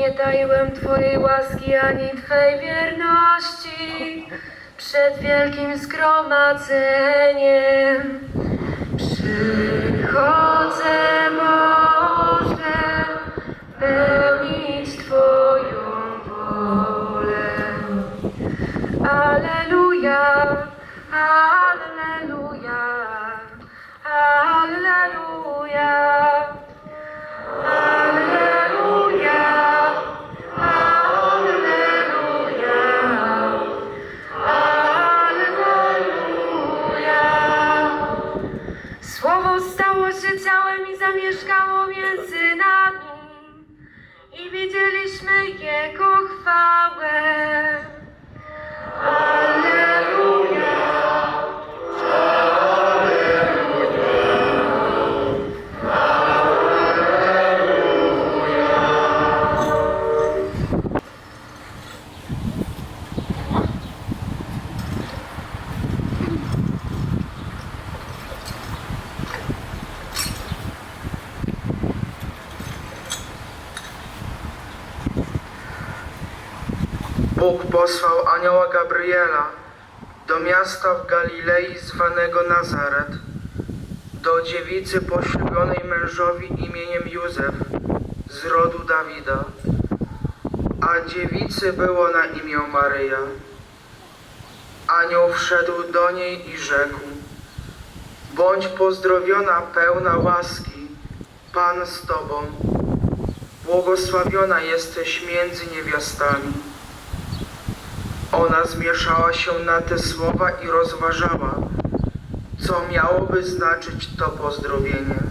Nie tajłem Twojej łaski ani Twej wierności przed wielkim zgromadzeniem. Przychodzę Boże, pełnić Twoją wolę. Alleluja, Alleluja, Słowo stało się ciałem i zamieszkało między nami i widzieliśmy Jego chwałę. Bóg posłał anioła Gabriela do miasta w Galilei zwanego Nazaret, do dziewicy poślubionej mężowi imieniem Józef z rodu Dawida, a dziewicy było na imię Maryja. Anioł wszedł do niej i rzekł, bądź pozdrowiona pełna łaski, Pan z Tobą, błogosławiona jesteś między niewiastami. Ona zmieszała się na te słowa i rozważała, co miałoby znaczyć to pozdrowienie.